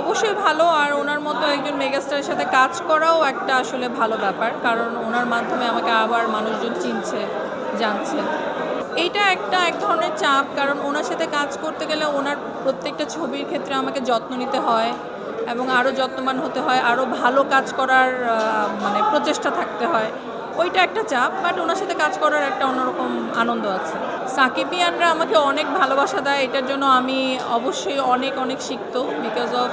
অবশ্যই ভালো, আর ওনার মতো একজন মেগাস্টারের সাথে কাজ করাও একটা আসলে ভালো ব্যাপার, কারণ ওনার মাধ্যমে আমাকে আবার মানুষজন চিনছে, জানছে। এইটা একটা এক ধরনের চাপ, কারণ ওনার সাথে কাজ করতে গেলে ওনার প্রত্যেকটা ছবির ক্ষেত্রে আমাকে যত্ন নিতে হয় এবং আরও যত্নবান হতে হয়, আরও ভালো কাজ করার মানে প্রচেষ্টা থাকতে হয়। ওইটা একটা চাপ, বাট ওনার সাথে কাজ করার একটা অন্যরকম আনন্দ আছে। সাকিবিয়ানরা আমাকে অনেক ভালোবাসা দেয় এটার জন্য আমি অবশ্যই অনেক অনেক শিখত বিকজ অফ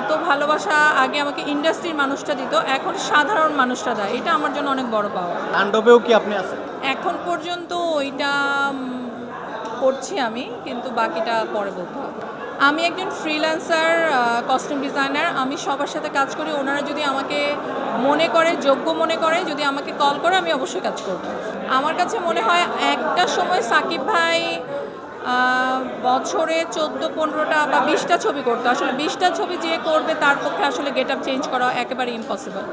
এত ভালোবাসা আগে আমাকে ইন্ডাস্ট্রির মানুষটা দিত এখন সাধারণ মানুষটা দেয় এটা আমার জন্য অনেক বড় পাওয়া। তাণ্ডবেও কি আপনি আছেন? এখন পর্যন্ত ওইটা করছি আমি কিন্তু বাকিটা পরে বলতে হবে। আমি একজন ফ্রিল্যান্সার কস্টিউম ডিজাইনার আমি সবার সাথে কাজ করি, ওনারা যদি আমাকে মনে করে, যোগ্য মনে করে, যদি আমাকে কল করে, আমি অবশ্যই কাজ করব। আমার কাছে মনে হয় একটা সময় সাকিব ভাই বছরে চোদ্দ, পনেরোটা বা বিশটা ছবি করতো। আসলে বিশটা ছবি যে করবে, তার পক্ষে আসলে গেট আপ চেঞ্জ করা একেবারে ইম্পসিবল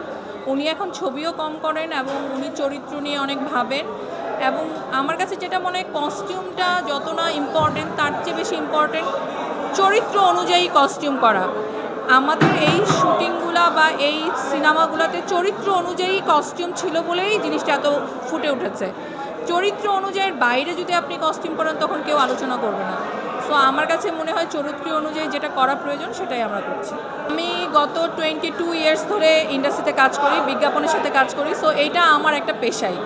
উনি এখন ছবিও কম করেন এবং উনি চরিত্র নিয়ে অনেক ভাবেন। এবং আমার কাছে যেটা মনে হয় কস্টিউমটা যত না ইম্পর্টেন্ট তার চেয়ে বেশি ইম্পর্টেন্ট চরিত্র অনুযায়ী কস্টিউম করা। আমাদের এই শুটিংগুলা বা এই সিনেমাগুলোতে চরিত্র অনুযায়ী কস্টিউম ছিল বলেই জিনিসটা এত ফুটে উঠেছে। চরিত্র অনুযায়ী বাইরে যদি আপনি কস্টিউম করেন, তখন কেউ আলোচনা করবে না। সো আমার কাছে মনে হয় চরিত্র অনুযায়ী যেটা করা প্রয়োজন, সেটাই আমরা করছি। আমি গত টোয়েন্টি টু ইয়ার্স ধরে ইন্ডাস্ট্রিতে কাজ করি, বিজ্ঞাপনের সাথে কাজ করি। সো এইটা আমার একটা পেশাই।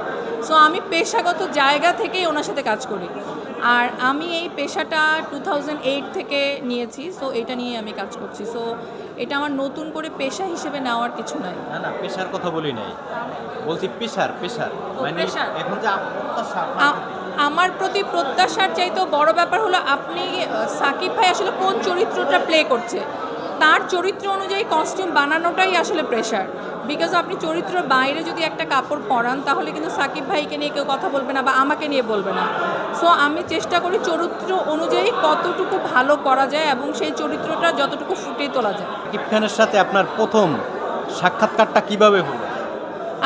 সো আমি পেশাগত জায়গা থেকেই ওনার সাথে কাজ করি। আর আমি এই পেশাটা টু এইট থেকে নিয়েছি সো এটা নিয়ে আমি কাজ করছি। সো এটা আমার নতুন করে পেশা হিসেবে নেওয়ার কিছু নাই। না না পেশার কথা বলি নাই। বলছি পেশার পেশার। মানে এখন যে আমার প্রতি প্রত্যাশার চাইতেও বড় ব্যাপার হলো আপনি সাকিব ভাই আসলে কোন চরিত্রটা প্লে করছে? তার চরিত্র অনুযায়ী কস্টিউম বানানোটাই আসলে প্রেশার বিকজ আপনি চরিত্র বাইরে যদি একটা কাপড় পরান তাহলে কিন্তু সাকিব ভাইকে নিয়ে কেউ কথা বলবে না বা আমাকে নিয়ে বলবে না। সো আমি চেষ্টা করি চরিত্র অনুযায়ী কতটুকু ভালো করা যায় এবং সেই চরিত্রটা যতটুকু ফুটিয়ে তোলা যায়। কিপ খানের সাথে আপনার প্রথম সাক্ষাৎকারটা কীভাবে হলো?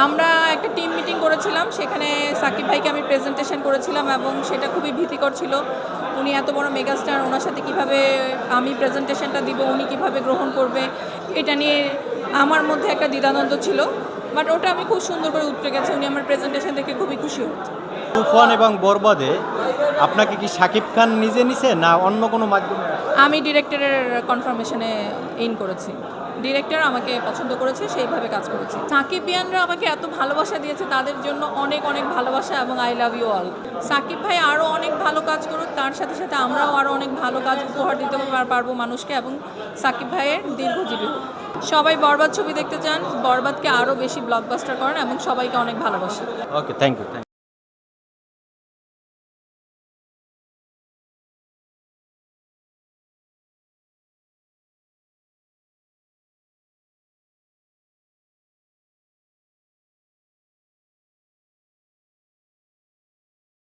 আমরা একটা টিম মিটিং করেছিলাম সেখানে সাকিব ভাইকে আমি প্রেজেন্টেশন করেছিলাম এবং সেটা খুবই ভীতিকর ছিল। উনি এত বড় মেগাস্টার, ওনার সাথে কীভাবে আমি প্রেজেন্টেশনটা দিব, উনি কীভাবে গ্রহণ করবে, এটা নিয়ে আমার মধ্যে একটা দ্বিধানন্দ ছিল। বাট ওটা আমি খুব সুন্দর করে উঠতে গেছি, উনি আমার প্রেজেন্টেশন দেখে খুবই খুশি হচ্ছে এবং বরবাদে আপনাকে কি সাকিব খান নিজে নিছে না অন্য কোনো মাধ্যমে? আমি ডিরেক্টরের কনফার্মেশনে ইন করেছি। ডিরেক্টর আমাকে পছন্দ করেছে সেইভাবে কাজ করেছি। সাকিব ইয়ানরা আমাকে এত ভালোবাসা দিয়েছে তাদের জন্য অনেক অনেক ভালোবাসা এবং I love you all Shakib ভাই আরও অনেক ভালো কাজ করুক তার সাথে সাথে আমরাও আরও অনেক ভালো কাজ উপহার দিতে পার- পারব মানুষকে এবং সাকিব ভাইয়ের দীর্ঘজীবী হোক। সবাই বরবাদ ছবি দেখতে চান বরবাদকে আরও বেশি ব্লকবাস্টার করেন এবং সবাইকে অনেক ভালোবাসে ওকে থ্যাংক ইউ